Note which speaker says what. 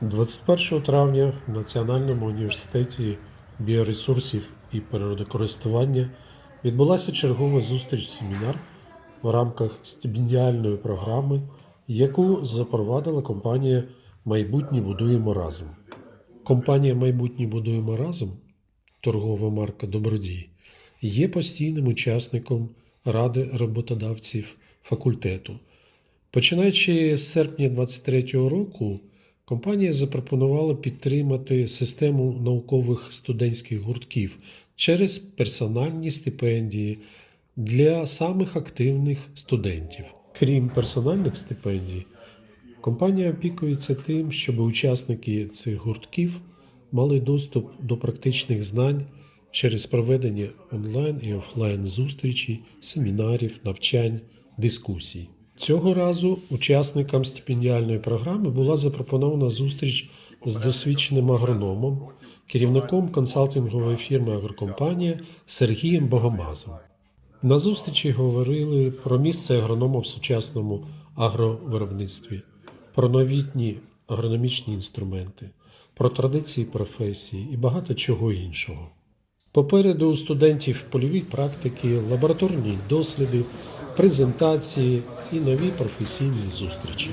Speaker 1: 21 травня в Національному університеті біоресурсів і природокористування відбулася чергова зустріч семінар в рамках стипендіальної програми, яку запровадила компанія Майбутнє будуємо разом. Компанія Майбутнє будуємо разом, торгова марка Добродій, є постійним учасником Ради роботодавців факультету. Починаючи з серпня 2023 року, компанія запропонувала підтримати систему наукових студентських гуртків через персональні стипендії для самих активних студентів. Крім персональних стипендій, компанія опікується тим, щоб учасники цих гуртків мали доступ до практичних знань через проведення онлайн і офлайн зустрічей, семінарів, навчань, дискусій. Цього разу учасникам стипендіальної програми була запропонована зустріч з досвідченим агрономом, керівником консалтингової фірми Агрокомпанія Сергієм Богомазом. На зустрічі говорили про місце агронома в сучасному агровиробництві, про новітні агрономічні інструменти, про традиції професії і багато чого іншого. Попереду у студентів польові практики, лабораторні досліди, презентації і нові професійні зустрічі.